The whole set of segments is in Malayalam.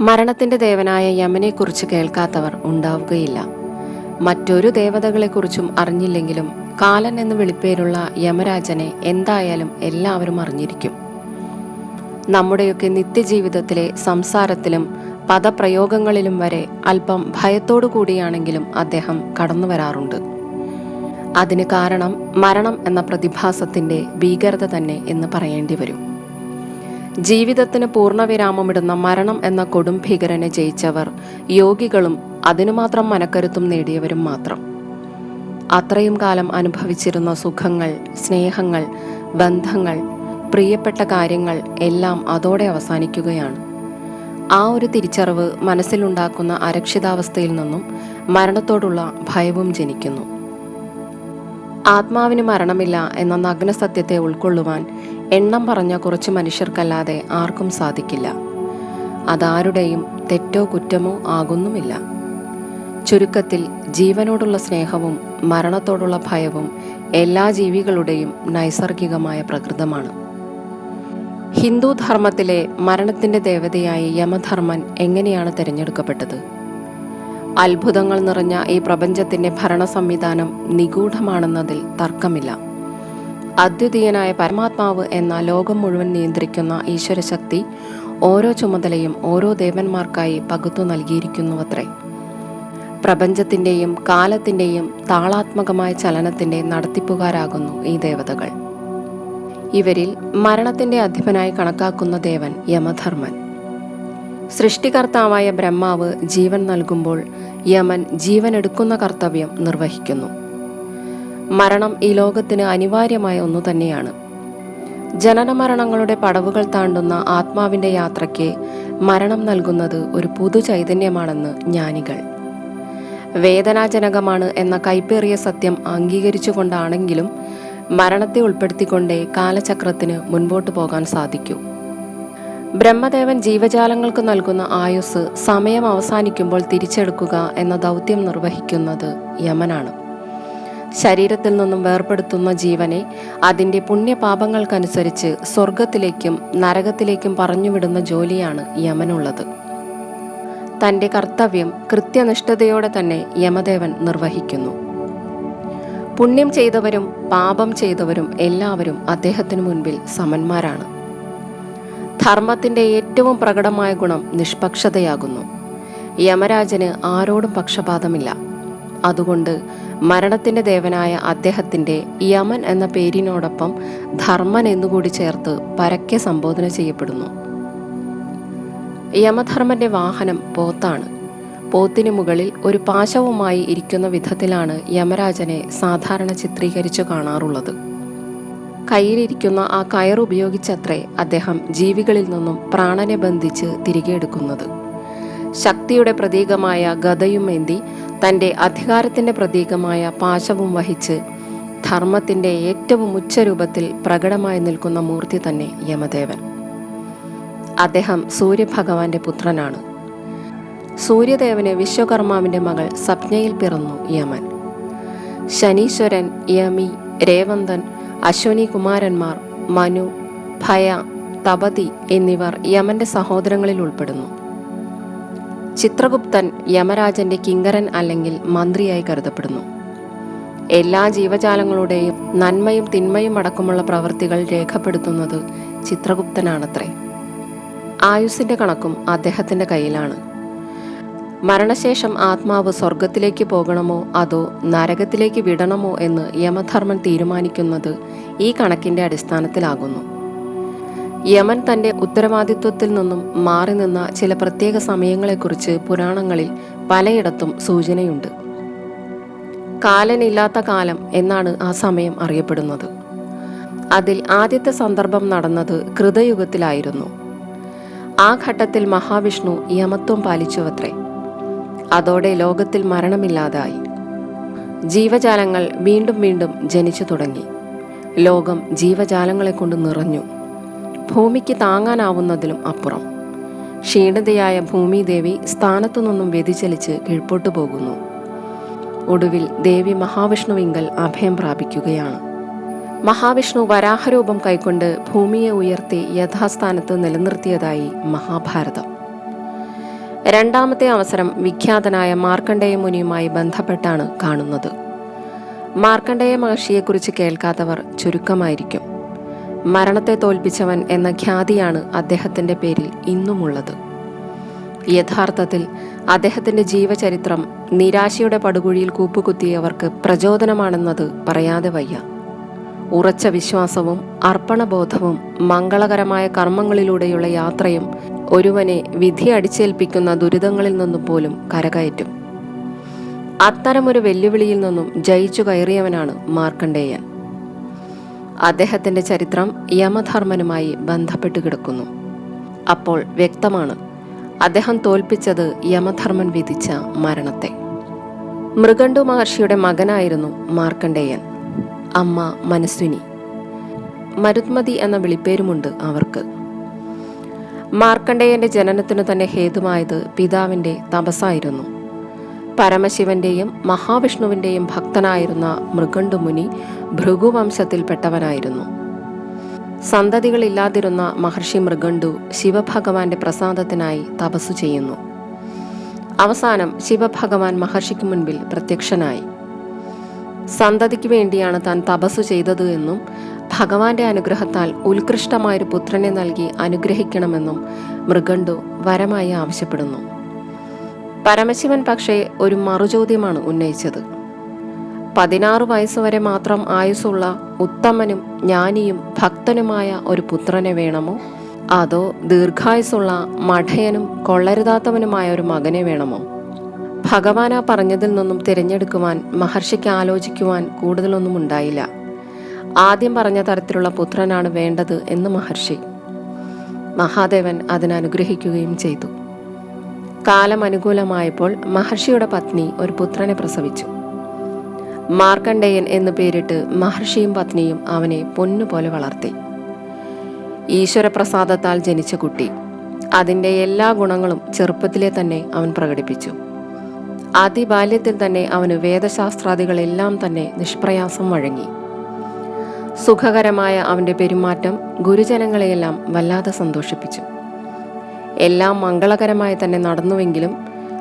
മരണത്തിന്റെ ദേവനായ യമനെക്കുറിച്ച് കേൾക്കാത്തവർ ഉണ്ടാവുകയില്ല. മറ്റൊരു ദേവതകളെക്കുറിച്ചും അറിഞ്ഞില്ലെങ്കിലും കാലൻ എന്ന് വിളിപ്പേരുള്ള യമരാജനെ എന്തായാലും എല്ലാവരും അറിഞ്ഞിരിക്കും. നമ്മുടെയൊക്കെ നിത്യജീവിതത്തിലെ സംസാരത്തിലും പദപ്രയോഗങ്ങളിലും വരെ അല്പം ഭയത്തോടു കൂടിയാണെങ്കിലും അദ്ദേഹം കടന്നു വരാറുണ്ട്. അതിന് കാരണം മരണം എന്ന പ്രതിഭാസത്തിന്റെ ഭീകരത തന്നെ എന്ന് പറയേണ്ടി വരും. ജീവിതത്തിന് പൂർണവിരാമമിടുന്ന മരണം എന്ന കൊടും ഭീകരനെ ജയിച്ചവർ യോഗികളും അതിനു മാത്രം മനക്കരുത്തും നേടിയവരും മാത്രം. അത്രയും കാലം അനുഭവിച്ചിരുന്ന സുഖങ്ങൾ സ്നേഹങ്ങൾ ബന്ധങ്ങൾ പ്രിയപ്പെട്ട കാര്യങ്ങൾ എല്ലാം അതോടെ അവസാനിക്കുകയാണ്. ആ ഒരു തിരിച്ചറിവ് മനസ്സിലുണ്ടാക്കുന്ന അരക്ഷിതാവസ്ഥയിൽ നിന്നും മരണത്തോടുള്ള ഭയവും ജനിക്കുന്നു. ആത്മാവിന് മരണമില്ല എന്ന നഗ്ന സത്യത്തെ ഉൾക്കൊള്ളുവാൻ എണ്ണം പറഞ്ഞ കുറച്ച് മനുഷ്യർക്കല്ലാതെ ആർക്കും സാധിക്കില്ല. അതാരുടെയും തെറ്റോ കുറ്റമോ ആകുന്നുമില്ല. ചുരുക്കത്തിൽ ജീവനോടുള്ള സ്നേഹവും മരണത്തോടുള്ള ഭയവും എല്ലാ ജീവികളുടെയും നൈസർഗികമായ പ്രകൃതമാണ്. ഹിന്ദു ധർമ്മത്തിലെ മരണത്തിന്റെ ദേവതയായി യമധർമ്മൻ എങ്ങനെയാണ് തിരഞ്ഞെടുക്കപ്പെട്ടത്? അത്ഭുതങ്ങൾ നിറഞ്ഞ ഈ പ്രപഞ്ചത്തിന്റെ ഭരണ സംവിധാനം നിഗൂഢമാണെന്നതിൽ തർക്കമില്ല. അദ്വിതീയനായ പരമാത്മാവ് എന്ന ലോകം മുഴുവൻ നിയന്ത്രിക്കുന്ന ഈശ്വരശക്തി ഓരോ ചുമതലയും ഓരോ ദേവന്മാർക്കായി പകുത്തു നൽകിയിരിക്കുന്നുവത്രേ. പ്രപഞ്ചത്തിന്റെയും കാലത്തിന്റെയും താളാത്മകമായ ചലനത്തിന്റെ നടത്തിപ്പുകാരാകുന്നു ഈ ദേവതകൾ. ഇവരിൽ മരണത്തിന്റെ അധിപനായി കണക്കാക്കുന്ന ദേവൻ യമധർമ്മൻ. സൃഷ്ടികർത്താവായ ബ്രഹ്മാവ് ജീവൻ നൽകുമ്പോൾ യമൻ ജീവൻ എടുക്കുന്ന കർത്തവ്യം നിർവഹിക്കുന്നു. മരണം ഈ ലോകത്തിന് അനിവാര്യമായ ഒന്നു തന്നെയാണ്. ജനനമരണങ്ങളുടെ പടവുകൾ താണ്ടുന്ന ആത്മാവിന്റെ യാത്രയ്ക്ക് മരണം നൽകുന്നത് ഒരു പുതു ചൈതന്യമാണെന്ന് ജ്ഞാനികൾ. വേദനാജനകമാണ് എന്ന കൈപ്പേറിയ സത്യം അംഗീകരിച്ചുകൊണ്ടാണെങ്കിലും മരണത്തെ ഉൾപ്പെടുത്തിക്കൊണ്ടേ കാലചക്രത്തിന് മുൻപോട്ട് പോകാൻ സാധിക്കൂ. ബ്രഹ്മദേവൻ ജീവജാലങ്ങൾക്ക് നൽകുന്ന ആയുസ് സമയം അവസാനിക്കുമ്പോൾ തിരിച്ചെടുക്കുക എന്ന ദൗത്യം നിർവഹിക്കുന്നത് യമനാണ്. ശരീരത്തിൽ നിന്നും വേർപെടുത്തുന്ന ജീവനെ അതിന്റെ പുണ്യപാപങ്ങൾക്കനുസരിച്ച് സ്വർഗത്തിലേക്കും നരകത്തിലേക്കും പറഞ്ഞുവിടുന്ന ജോലിയാണ് യമനുള്ളത്. തന്റെ കർത്തവ്യം കൃത്യനിഷ്ഠതയോടെ തന്നെ യമദേവൻ നിർവഹിക്കുന്നു. പുണ്യം ചെയ്തവരും പാപം ചെയ്തവരും എല്ലാവരും അദ്ദേഹത്തിനു മുൻപിൽ സമന്മാരാണ്. ധർമ്മത്തിന്റെ ഏറ്റവും പ്രകടമായ ഗുണം നിഷ്പക്ഷതയാകുന്നു. യമരാജന് ആരോടും പക്ഷപാതമില്ല. അതുകൊണ്ട് മരണത്തിന്റെ ദേവനായ അദ്ദേഹത്തിന്റെ യമൻ എന്ന പേരിനോടൊപ്പം ധർമ്മൻ എന്നുകൂടി ചേർത്ത് പരക്കെ സംബോധന ചെയ്യപ്പെടുന്നു. യമധർമ്മന്റെ വാഹനം പോത്താണ്. പോത്തിനു മുകളിൽ ഒരു പാശവുമായി ഇരിക്കുന്ന വിധത്തിലാണ് യമരാജനെ സാധാരണ ചിത്രീകരിച്ചു കാണാറുള്ളത്. കയ്യിലിരിക്കുന്ന ആ കയർ ഉപയോഗിച്ചത്രേ അദ്ദേഹം ജീവികളിൽ നിന്നും പ്രാണനെ ബന്ധിച്ച് തിരികെ എടുക്കുന്നത്. ശക്തിയുടെ പ്രതീകമായ ഗതയും ഏന്തി തന്റെ അധികാരത്തിന്റെ പ്രതീകമായ പാശവും വഹിച്ച് ധർമ്മത്തിന്റെ ഏറ്റവും ഉച്ചരൂപത്തിൽ പ്രകടമായി നിൽക്കുന്ന മൂർത്തി തന്നെ യമദേവൻ. അദ്ദേഹം സൂര്യഭഗവാന്റെ പുത്രനാണ്. സൂര്യദേവന് വിശ്വകർമാവിന്റെ മകൾ സപ്നയിൽ പിറന്നു യമൻ. ശനീശ്വരൻ യമി രേവന്തൻ അശ്വനി കുമാരന്മാർ മനു ഭയ തപതി എന്നിവർ യമന്റെ സഹോദരങ്ങളിൽ ഉൾപ്പെടുന്നു. ചിത്രഗുപ്തൻ യമരാജന്റെ കിങ്കരൻ അല്ലെങ്കിൽ മന്ത്രിയായി കരുതപ്പെടുന്നു. എല്ലാ ജീവജാലങ്ങളുടെയും നന്മയും തിന്മയും അടക്കമുള്ള പ്രവൃത്തികൾ രേഖപ്പെടുത്തുന്നത് ചിത്രഗുപ്തനാണത്രേ. ആയുസിന്റെ കണക്കും അദ്ദേഹത്തിന്റെ കയ്യിലാണ്. മരണശേഷം ആത്മാവ് സ്വർഗത്തിലേക്ക് പോകണമോ അതോ നരകത്തിലേക്ക് വിടണമോ എന്ന് യമധർമ്മൻ തീരുമാനിക്കുന്നത് ഈ കണക്കിന്റെ അടിസ്ഥാനത്തിലാകുന്നു. യമൻ തന്റെ ഉത്തരവാദിത്വത്തിൽ നിന്നും മാറി നിന്ന ചില പ്രത്യേക സമയങ്ങളെക്കുറിച്ച് പുരാണങ്ങളിൽ പലയിടത്തും സൂചനയുണ്ട്. കാലനില്ലാത്ത കാലം എന്നാണ് ആ സമയം അറിയപ്പെടുന്നത്. അതിൽ ആദ്യത്തെ സന്ദർഭം നടന്നത് കൃതയുഗത്തിലായിരുന്നു. ആ ഘട്ടത്തിൽ മഹാവിഷ്ണു യമത്വം പാലിച്ചുവത്രേ. അതോടെ ലോകത്തിൽ മരണമില്ലാതായി. ജീവജാലങ്ങൾ വീണ്ടും വീണ്ടും ജനിച്ചു തുടങ്ങി. ലോകം ജീവജാലങ്ങളെ കൊണ്ട് നിറഞ്ഞു. ഭൂമിക്ക് താങ്ങാനാവുന്നതിലും അപ്പുറം. ക്ഷീണിതയായ ഭൂമിദേവി സ്ഥാനത്തു നിന്നും വ്യതിചലിച്ച് കീഴ്പോട്ടു പോകുന്നു. ഒടുവിൽ ദേവി മഹാവിഷ്ണുവിങ്കൽ അഭയം പ്രാപിക്കുകയാണ്. മഹാവിഷ്ണു വരാഹരൂപം കൈക്കൊണ്ട് ഭൂമിയെ ഉയർത്തി യഥാസ്ഥാനത്ത് നിലനിർത്തിയതായി മഹാഭാരതം. രണ്ടാമത്തെ അവസരം വിഖ്യാതനായ മാർക്കണ്ഡേയ മുനിയുമായി ബന്ധപ്പെട്ടാണ് കാണുന്നത്. മാർക്കണ്ഡേയ മഹർഷിയെക്കുറിച്ച് കേൾക്കാത്തവർ ചുരുക്കമായിരിക്കും. മരണത്തെ തോൽപ്പിച്ചവൻ എന്ന ഖ്യാതിയാണ് അദ്ദേഹത്തിന്റെ പേരിൽ ഇന്നുമുള്ളത്. യഥാർത്ഥത്തിൽ അദ്ദേഹത്തിന്റെ ജീവചരിത്രം നിരാശയുടെ പടുകുഴിയിൽ കൂപ്പുകുത്തിയവർക്ക് പ്രചോദനമാണെന്നത് പറയാതെ വയ്യ. ഉറച്ച വിശ്വാസവും അർപ്പണബോധവും മംഗളകരമായ കർമ്മങ്ങളിലൂടെയുള്ള യാത്രയും ഒരുവനെ വിധി അടിച്ചേൽപ്പിക്കുന്ന ദുരിതങ്ങളിൽ നിന്നും പോലും കരകയറ്റും. അത്തരമൊരു വെല്ലുവിളിയിൽ നിന്നും ജയിച്ചു കയറിയവനാണ് മാർക്കണ്ഡേയൻ. അദ്ദേഹത്തിന്റെ ചരിത്രം യമധർമ്മനുമായി ബന്ധപ്പെട്ട് കിടക്കുന്നു. അപ്പോൾ വ്യക്തമാണ് അദ്ദേഹം തോൽപ്പിച്ചത് യമധർമ്മൻ വിധിച്ച മരണത്തെ. മൃഗണ്ടു മഹർഷിയുടെ മകനായിരുന്നു മാർക്കണ്ഡേയൻ. അമ്മ മനസ്വിനി. മരുത്മതി എന്ന വിളിപ്പേരുമുണ്ട് അവർക്ക്. മാർക്കണ്ഡേയന്റെ ജനനത്തിനു തന്നെ ഹേതുമായത് പിതാവിന്റെ തപസ്സായിരുന്നു. പരമശിവന്റെയും മഹാവിഷ്ണുവിന്റെയും ഭക്തനായിരുന്ന മൃഗണ്ടുമുനി ഭൃഗുവംശത്തിൽപ്പെട്ടവനായിരുന്നു. സന്തതികളില്ലാതിരുന്ന മഹർഷി മൃഗണ്ഡു ശിവഭഗവാന്റെ പ്രസാദത്തിനായി തപസ്സു ചെയ്യുന്നു. അവസാനം ശിവഭഗവാൻ മഹർഷിക്ക് മുൻപിൽ പ്രത്യക്ഷനായി. സന്തതിക്ക് വേണ്ടിയാണ് താൻ തപസ്സു ചെയ്തത് എന്നും ഭഗവാന്റെ അനുഗ്രഹത്താൽ ഉത്കൃഷ്ടമായൊരു പുത്രനെ നൽകി അനുഗ്രഹിക്കണമെന്നും മൃഗണ്ടു വരമായി ആവശ്യപ്പെടുന്നു. പരമശിവൻ പക്ഷേ ഒരു മറുചോദ്യമാണ് ഉന്നയിച്ചത്. പതിനാറ് വയസ്സുവരെ മാത്രം ആയുസ്സുള്ള ഉത്തമനും ജ്ഞാനിയും ഭക്തനുമായ ഒരു പുത്രനെ വേണമോ? അതോ ദീർഘായുസുള്ള മഠയനും കൊള്ളരുതാത്തവനുമായ ഒരു മകനെ വേണമോ? ഭഗവാൻ ആ പറഞ്ഞതിൽ നിന്നും തിരഞ്ഞെടുക്കുവാൻ മഹർഷിക്ക് ആലോചിക്കുവാൻ കൂടുതലൊന്നും ഉണ്ടായില്ല. ആദ്യം പറഞ്ഞ തരത്തിലുള്ള പുത്രനാണ് വേണ്ടത് എന്ന് മഹർഷി. മഹാദേവൻ അതിനനുഗ്രഹിക്കുകയും ചെയ്തു. കാലം അനുകൂലമായപ്പോൾ മഹർഷിയുടെ പത്നി ഒരു പുത്രനെ പ്രസവിച്ചു. മാർക്കണ്ഡേയൻ എന്ന് പേരിട്ട് മഹർഷിയും പത്നിയും അവനെ പൊന്നുപോലെ വളർത്തി. ഈശ്വരപ്രസാദത്താൽ ജനിച്ച കുട്ടി. അതിന്റെ എല്ലാ ഗുണങ്ങളും ചെറുപ്പത്തിലെ തന്നെ അവൻ പ്രകടിപ്പിച്ചു. അതിബാല്യത്തിൽ തന്നെ അവന് വേദശാസ്ത്രാദികളെല്ലാം തന്നെ നിഷ്പ്രയാസം വഴങ്ങി. സുഖകരമായ അവന്റെ പെരുമാറ്റം ഗുരുജനങ്ങളെയെല്ലാം വല്ലാതെ സന്തോഷിപ്പിച്ചു. എല്ലാം മംഗളകരമായി തന്നെ നടന്നുവെങ്കിലും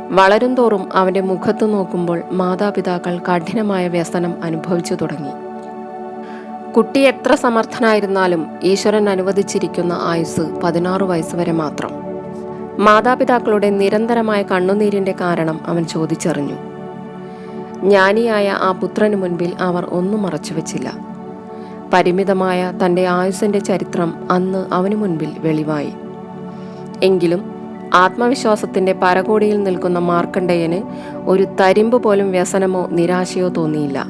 വളരും തോറും അവന്റെ മുഖത്ത് നോക്കുമ്പോൾ മാതാപിതാക്കൾ കഠിനമായ വ്യസനം അനുഭവിച്ചു തുടങ്ങി. കുട്ടി എത്ര സമർത്ഥനായിരുന്നാലും ഈശ്വരൻ അനുവദിച്ചിരിക്കുന്ന ആയുസ് പതിനാറ് വയസ്സ് വരെ മാത്രം. മാതാപിതാക്കളുടെ നിരന്തരമായ കണ്ണുനീരിന്റെ കാരണം അവൻ ചോദിച്ചറിഞ്ഞു. ജ്ഞാനിയായ ആ പുത്രനു മുൻപിൽ അവർ ഒന്നും മറച്ചുവെച്ചില്ല. പരിമിതമായ തന്റെ ആയുസിന്റെ ചരിത്രം അന്ന് അവനു മുൻപിൽ വെളിവായി. എങ്കിലും ആത്മവിശ്വാസത്തിന്റെ പരകോടിയിൽ നിൽക്കുന്ന മാർക്കണ്ഡേയന് ഒരു തരിമ്പ് പോലും വ്യസനമോ നിരാശയോ തോന്നിയില്ല.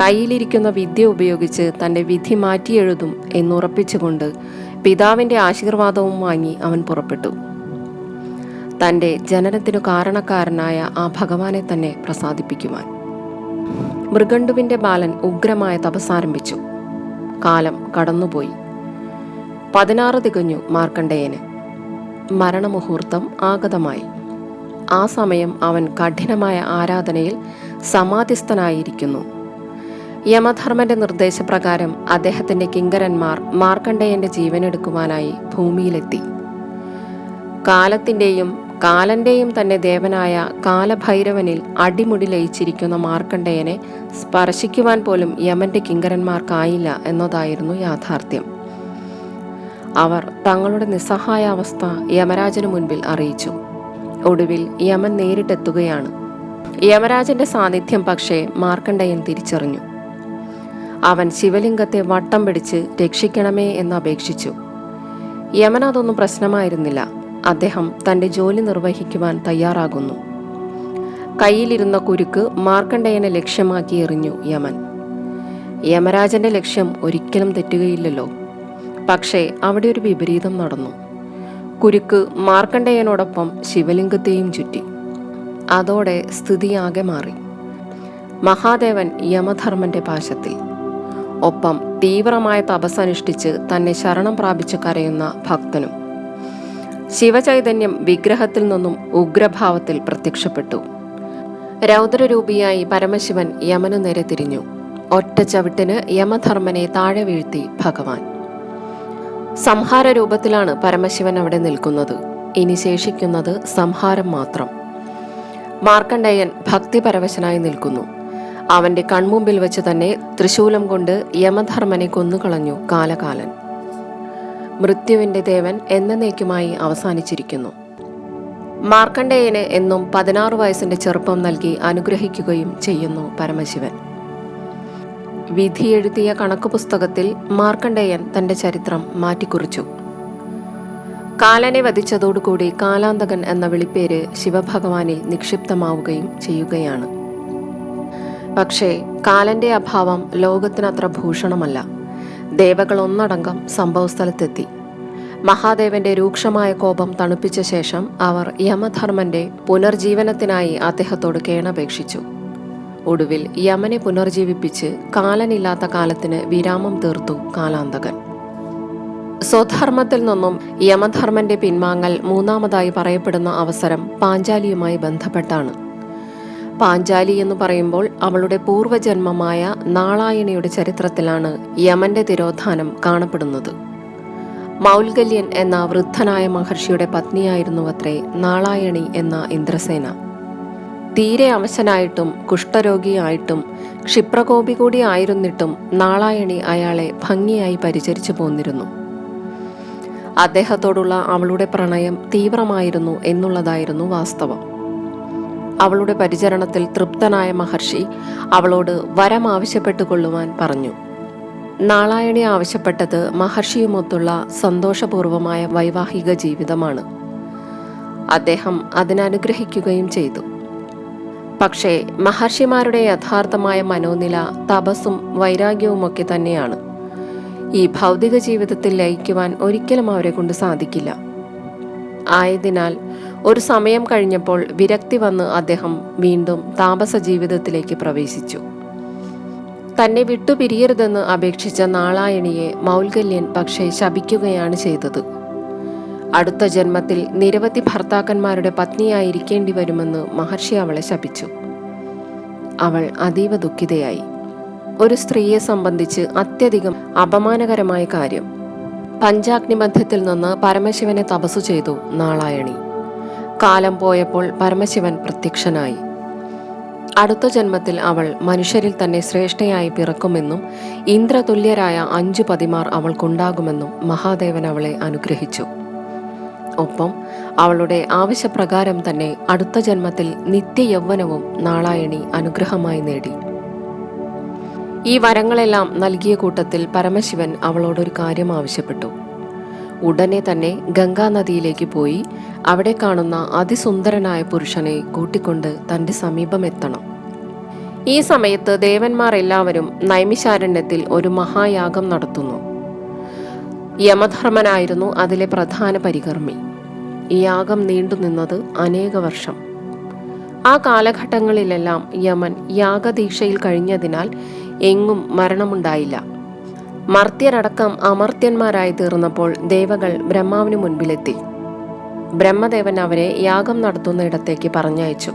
കയ്യിലിരിക്കുന്ന വിദ്യ ഉപയോഗിച്ച് തന്റെ വിധി മാറ്റിയെഴുതും എന്നുറപ്പിച്ചുകൊണ്ട് പിതാവിന്റെ ആശീർവാദവും വാങ്ങി അവൻ പുറപ്പെട്ടു. തന്റെ ജനനത്തിനു കാരണക്കാരനായ ആ ഭഗവാനെ തന്നെ പ്രസാദിപ്പിക്കുവാൻ. മൃഗണ്ടുവിന്റെ ബാലൻ ഉഗ്രമായ തപസ്സാരംഭിച്ചു കാലം കടന്നുപോയി. പതിനാറ് തികഞ്ഞു മാർക്കണ്ഡേയന്. മരണമുഹൂർത്തം ആഗതമായി. ആ സമയം അവൻ കഠിനമായ ആരാധനയിൽ സമാധിസ്ഥനായിരിക്കുന്നു. യമധർമ്മന്റെ നിർദ്ദേശപ്രകാരം അദ്ദേഹത്തിന്റെ കിങ്കരന്മാർ മാർക്കണ്ഡേയന്റെ ജീവനെടുക്കുവാനായി ഭൂമിയിലെത്തി. കാലത്തിന്റെയും കാലന്റെയും തന്നെ ദേവനായ കാലഭൈരവനിൽ അടിമുടി ലയിച്ചിരിക്കുന്ന മാർക്കണ്ഡേയനെ സ്പർശിക്കുവാൻ പോലും യമന്റെ കിങ്കരന്മാർക്കായില്ല എന്നതായിരുന്നു യാഥാർത്ഥ്യം. അവർ തങ്ങളുടെ നിസ്സഹായാവസ്ഥ യമരാജനു മുൻപിൽ അറിയിച്ചു. ഒടുവിൽ യമൻ നേരിട്ടെത്തുകയാണ്. യമരാജന്റെ സാന്നിധ്യം പക്ഷേ മാർക്കണ്ഡയൻ തിരിച്ചറിഞ്ഞു. അവൻ ശിവലിംഗത്തെ വട്ടം പിടിച്ച് രക്ഷിക്കണമേ എന്ന് അപേക്ഷിച്ചു. യമൻ അതൊന്നും പ്രശ്നമായിരുന്നില്ല. അദ്ദേഹം തന്റെ ജോലി നിർവഹിക്കുവാൻ തയ്യാറാകുന്നു. കയ്യിലിരുന്ന കുരുക്ക് മാർക്കണ്ഡയനെ ലക്ഷ്യമാക്കി എറിഞ്ഞു യമൻ. യമരാജന്റെ ലക്ഷ്യം ഒരിക്കലും തെറ്റുകയില്ലല്ലോ. പക്ഷേ അവിടെ ഒരു വിപരീതം നടന്നു. കുരുക്ക് മാർക്കണ്ഡേയനോടൊപ്പം ശിവലിംഗത്തെയും ചുറ്റി. അതോടെ സ്ഥിതിയാകെ മാറി. മഹാദേവൻ യമധർമ്മന്റെ പാശത്തിൽ. ഒപ്പം തീവ്രമായ തപസ്സനുഷ്ഠിച്ച് തന്നെ ശരണം പ്രാപിച്ച് കരയുന്ന ഭക്തനും. ശിവചൈതന്യം വിഗ്രഹത്തിൽ നിന്നും ഉഗ്രഭാവത്തിൽ പ്രത്യക്ഷപ്പെട്ടു. രൗദ്രരൂപിയായി പരമശിവൻ യമനു നേരെ തിരിഞ്ഞു. ഒറ്റ ചവിട്ടിന് യമധർമ്മനെ താഴെ വീഴ്ത്തി ഭഗവാൻ. സംഹാര രൂപത്തിലാണ് പരമശിവൻ അവിടെ നിൽക്കുന്നത്. ഇനി ശേഷിക്കുന്നത് സംഹാരം മാത്രം. മാർക്കണ്ഡേയൻ ഭക്തിപരവശനായി നിൽക്കുന്നു. അവന്റെ കൺമുമ്പിൽ വെച്ച് തന്നെ ത്രിശൂലം കൊണ്ട് യമധർമ്മനെ കൊന്നുകളഞ്ഞു കാലകാലൻ. മൃത്യുവിന്റെ ദേവൻ എന്നേക്കുമായി അവസാനിച്ചിരിക്കുന്നു. മാർക്കണ്ഡേയന് എന്നും പതിനാറ് വയസ്സിന്റെ ചെറുപ്പം നൽകി അനുഗ്രഹിക്കുകയും ചെയ്യുന്നു പരമശിവൻ. വിധി എഴുതിയ കണക്ക് പുസ്തകത്തിൽ മാർക്കണ്ഡേയൻ തന്റെ ചരിത്രം മാറ്റിക്കുറിച്ചു. കാലനെ വധിച്ചതോടുകൂടി കാലാന്തകൻ എന്ന വിളിപ്പേര് ശിവഭഗവാനിൽ നിക്ഷിപ്തമാവുകയും ചെയ്യുകയാണ്. പക്ഷേ കാലന്റെ അഭാവം ലോകത്തിനത്ര ഭൂഷണമല്ല. ദേവകൾ ഒന്നടങ്കം സംഭവസ്ഥലത്തെത്തി. മഹാദേവന്റെ രൂക്ഷമായ കോപം തണുപ്പിച്ച ശേഷം അവർ യമധർമ്മന്റെ പുനർജീവനത്തിനായി അദ്ദേഹത്തോട് കേണപേക്ഷിച്ചു. ഒടുവിൽ യമനെ പുനർജീവിപ്പിച്ച് കാലനില്ലാത്ത കാലത്തിന് വിരാമം തീർത്തു കാലാന്തകൻ. സ്വധർമ്മത്തിൽ നിന്നും യമധർമ്മന്റെ പിൻവാങ്ങൽ മൂന്നാമതായി പറയപ്പെടുന്ന അവസരം പാഞ്ചാലിയുമായി ബന്ധപ്പെട്ടാണ്. പാഞ്ചാലി എന്ന് പറയുമ്പോൾ അവളുടെ പൂർവജന്മമായ നാളായണിയുടെ ചരിത്രത്തിലാണ് യമന്റെ തിരോധാനം കാണപ്പെടുന്നത്. മൗൽഗല്യൻ എന്ന വൃദ്ധനായ മഹർഷിയുടെ പത്നിയായിരുന്നു അത്രേ നാളായണി എന്ന ഇന്ദ്രസേന. തീരെ അവശനായിട്ടും കുഷ്ഠരോഗിയായിട്ടും ക്ഷിപ്രകോപി കൂടി ആയിരുന്നിട്ടും നാളായണി അയാളെ ഭംഗിയായി പരിചരിച്ചു പോന്നിരുന്നു. അദ്ദേഹത്തോടുള്ള അവളുടെ പ്രണയം തീവ്രമായിരുന്നു എന്നുള്ളതായിരുന്നു വാസ്തവം. അവളുടെ പരിചരണത്തിൽ തൃപ്തനായ മഹർഷി അവളോട് വരം ആവശ്യപ്പെട്ടുകൊള്ളുവാൻ പറഞ്ഞു. നാളായണി ആവശ്യപ്പെട്ടത് മഹർഷിയുമൊത്തുള്ള സന്തോഷപൂർവമായ വൈവാഹിക ജീവിതമാണ്. അദ്ദേഹം അതിനനുഗ്രഹിക്കുകയും ചെയ്തു. പക്ഷേ മഹർഷിമാരുടെ യഥാർത്ഥമായ മനോനില തപസ്സും വൈരാഗ്യവുമൊക്കെ തന്നെയാണ്. ഈ ഭൗതിക ജീവിതത്തിൽ ലയിക്കുവാൻ ഒരിക്കലും അവരെ കൊണ്ട് സാധിക്കില്ല. ആയതിനാൽ ഒരു സമയം കഴിഞ്ഞപ്പോൾ വിരക്തി വന്ന് അദ്ദേഹം വീണ്ടും താപസ ജീവിതത്തിലേക്ക് പ്രവേശിച്ചു. തന്നെ വിട്ടുപിരിയരുതെന്ന് അപേക്ഷിച്ച നാളായണിയെ മൗൽഗല്യൻ പക്ഷേ ശപിക്കുകയാണ് ചെയ്തത്. അടുത്ത ജന്മത്തിൽ നിരവധി ഭർത്താക്കന്മാരുടെ പത്നിയായിരിക്കേണ്ടി വരുമെന്ന് മഹർഷി അവളെ ശപിച്ചു. അവൾ അതീവ ദുഃഖിതയായി. ഒരു സ്ത്രീയെ സംബന്ധിച്ച് അത്യധികം അപമാനകരമായ കാര്യം. പഞ്ചാഗ്നിബന്ധത്തിൽ നിന്ന് പരമശിവനെ തപസ്സു ചെയ്തു നാളായണി. കാലം പോയപ്പോൾ പരമശിവൻ പ്രത്യക്ഷനായി. അടുത്ത ജന്മത്തിൽ അവൾ മനുഷ്യരിൽ തന്നെ ശ്രേഷ്ഠയായി പിറക്കുമെന്നും ഇന്ദ്രതുല്യരായ അഞ്ചു പതിമാർ അവൾക്കുണ്ടാകുമെന്നും മഹാദേവൻ അവളെ അനുഗ്രഹിച്ചു. ഒപ്പം അവളുടെ ആവശ്യപ്രകാരം തന്നെ അടുത്ത ജന്മത്തിൽ നിത്യയൗവനവും നാളായണി അനുഗ്രഹമായി നേടി. ഈ വരങ്ങളെല്ലാം നൽകിയ കൂട്ടത്തിൽ പരമശിവൻ അവളോടൊരു കാര്യം ആവശ്യപ്പെട്ടു. ഉടനെ തന്നെ ഗംഗാനദിയിലേക്ക് പോയി അവിടെ കാണുന്ന അതിസുന്ദരനായ പുരുഷനെ കൂട്ടിക്കൊണ്ട് തന്റെ സമീപമെത്തണം ഈ സമയത്ത് ദേവന്മാർ എല്ലാവരും നൈമിശാരണ്യത്തിൽ ഒരു മഹായാഗം നടത്തുന്നു. യമധർമ്മനായിരുന്നു അതിലെ പ്രധാന പരികർമ്മി. ഈ യാഗം നീണ്ടുനിന്നത് അനേക വർഷം. ആ കാലഘട്ടങ്ങളിലെല്ലാം യമൻ യാഗദീക്ഷയിൽ കഴിഞ്ഞതിനാൽ എങ്ങും മരണമുണ്ടായില്ല. മർത്യരടക്കം അമർത്യന്മാരായി തീർന്നപ്പോൾ ദേവകൾ ബ്രഹ്മാവിനു മുൻപിലെത്തി. ബ്രഹ്മദേവൻ അവരെ യാഗം നടത്തുന്ന ഇടത്തേക്ക് പറഞ്ഞയച്ചു.